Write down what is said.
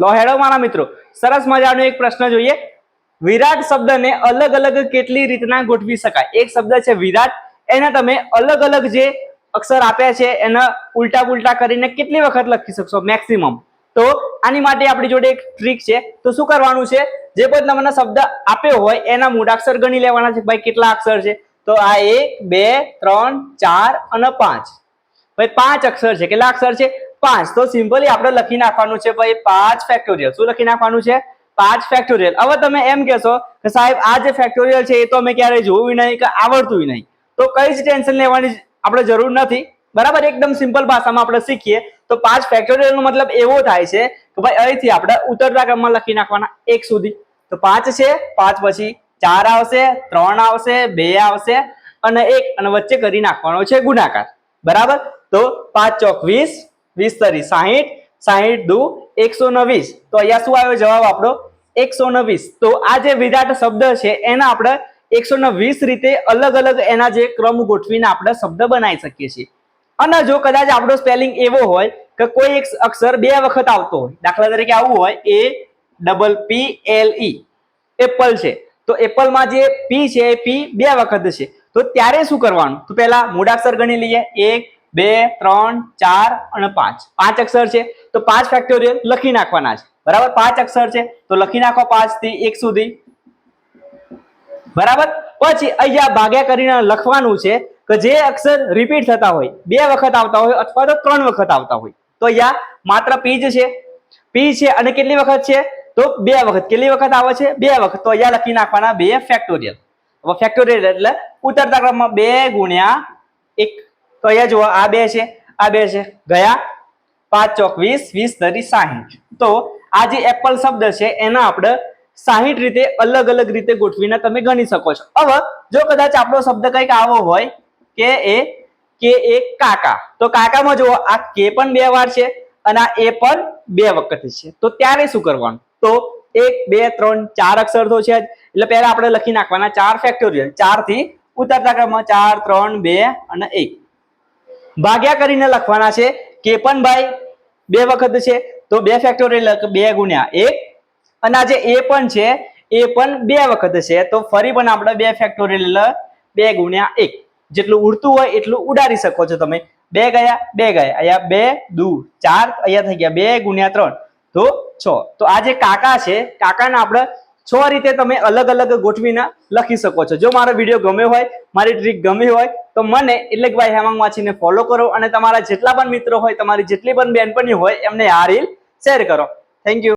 લો, હેડો મારા મિત્રો. સરસ મજાનો એક પ્રશ્ન જોઈએ. વિરાટ શબ્દને અલગ અલગ કેટલી રીતના ગોઠવી શકાય? એક શબ્દ છે વિરાટ. એને તમે અલગ અલગ જે અક્ષર આપ્યા છે, એના ઉલટા પુલટા કરીને કેટલી વખત લખી શકશો? મેક્સિમમ. તો આની માટે આપણી જોડે એક ટ્રીક છે. તો શું કરવાનું છે? જે પણ તમને શબ્દ આપ્યો હોય, એના મૂળાક્ષર ગણી લેવાના છે. ભાઈ, કેટલા અક્ષર છે? તો આ એક, બે, ત્રણ, ચાર અને પાંચ. ભાઈ, પાંચ અક્ષર છે. કેટલા અક્ષર છે? પાંચ. તો સિમ્પલી આપણે લખી નાખવાનું છે ભાઈ પાંચ ફેક્ટોરિયલ શું લખી નાખવાનું છે? પાંચ ફેક્ટોરિયલ હવે તમે એમ કહેશો કે સાહેબ, આ જે ફેક્ટોરિયલ છે એ તો અમે ક્યારેય જોયું નહીં કે આવડતું નહીં. તો કઈ જ ટેન્શન લેવાની આપણે જરૂર નથી. બરાબર? એકદમ સિમ્પલ ભાષામાં આપણે શીખીએ. તો પાંચ ફેક્ટોરિયલ નો મતલબ એવો થાય છે કે ભાઈ અહીંથી આપણે ઉતરતા ક્રમમાં લખી નાખવાના એક સુધી. તો પાંચ છે, પાંચ પછી ચાર આવશે, ત્રણ આવશે, બે આવશે અને એક. અને વચ્ચે કરી નાખવાનો છે ગુણાકાર. બરાબર? તો પાંચ ચોક વીસ વીસ તરી સાહીઠ સાહીઠ દુ, એકસો ને વીસ. તો અહીંયા શું આવ્યો જવાબ આપણો? એકસો ને વીસ. તો આ જે વિરાટ શબ્દ છે, એના આપણે એકસો વીસ રીતે અલગ અલગ એના જે ક્રમ ગોઠવીને આપણે શબ્દ બનાવી શકીએ છીએ. અને જો કદાચ આપણો સ્પેલિંગ એવો હોય કે કોઈ એક અક્ષર બે વખત આવતો હોય, દાખલા તરીકે આવું હોય, A double P L E apple છે. તો એપલમાં જે પી છે, એ પી બે વખત છે. તો ત્યારે શું કરવાનું? તો પહેલા મૂળાક્ષર ગણી લઈએ. એક બે, ત્રણ, ચાર અને પાંચ. પાંચ અક્ષર છે, તો પાંચ ફેક્ટોરિયલ લખી નાખવાના છે. બરાબર? પાંચ અક્ષર છે, તો લખી નાખો પાંચથી એક સુધી. બરાબર? પછી અહીંયા ભાગ્યા કરીને લખવાનું છે કે જે અક્ષર રિપીટ થતા હોય, બે વખત આવતા હોય અથવા તો ત્રણ વખત આવતા હોય. તો અહીંયા માત્ર પી જ છે. પી છે અને કેટલી વખત છે? તો બે વખત. કેટલી વખત આવે છે? બે વખત. તો અહીંયા લખી નાખવાના બે ફેક્ટોરિયલ હવે ફેક્ટોરિયલ એટલે ઉતરતા ક્રમમાં બે ગુણ્યા એક. તો અહીંયા જુઓ, આ બે છે, આ બે છે. ગયા પાંચ ચોક વીસ વીસ ધરી સાહીઠ. તો આ જે એપલ શબ્દ છે, એના આપણે સાહીઠ રીતે અલગ અલગ રીતે ગોઠવીને તમે ગણી શકો છો. હવે, જો કદાચ આપણો શબ્દ કંઈક આવો હોય, કે એ કે એ કાકા. તો કાકામાં જુઓ, આ કે પણ બે વાર છે અને આ એ પણ બે વખત છે. તો ત્યારે શું કરવાનું? તો એક, બે, ત્રણ, ચાર અક્ષર તો છે એટલે પહેલા આપણે લખી નાખવાના ચાર ફેક્ટોરિયલ ચારથી ઉતરતા ક્રમમાં ચાર, ત્રણ, બે અને એક. ભાગ્યા કરીને લખવાના છે કે પણ ભાઈ બે વખત છે, તો બે ફેક્ટોરિયલ બે ગુણ્યા એક. અને આ જે એ પણ છે, એ પણ બે વખત છે, તો ફરી પણ આપણે બે ફેક્ટોરિયલ બે ગુણ્યા એક. જેટલું ઉડતું હોય એટલું ઉડાડી શકો છો તમે. બે ગયા બે ગયા. અહીંયા બે, દુ, ચાર, અહીંયા થઈ ગયા બે ગુણ્યા ત્રણ. તો છ. તો આ જે કાકા છે, કાકાને આપણે છ રીતે તમે અલગ અલગ ગોઠવીને લખી શકો છો. જો મારો વીડિયો ગમ્યો હોય, મારી ટ્રીક ગમી હોય, તો મને એટલે કે ભાઈ હેમાંગ વાંચીને ફોલો કરો અને તમારા જેટલા પણ મિત્રો હોય, તમારી જેટલી પણ બેનપણી હોય, એમને આ રીલ શેર કરો. Thank you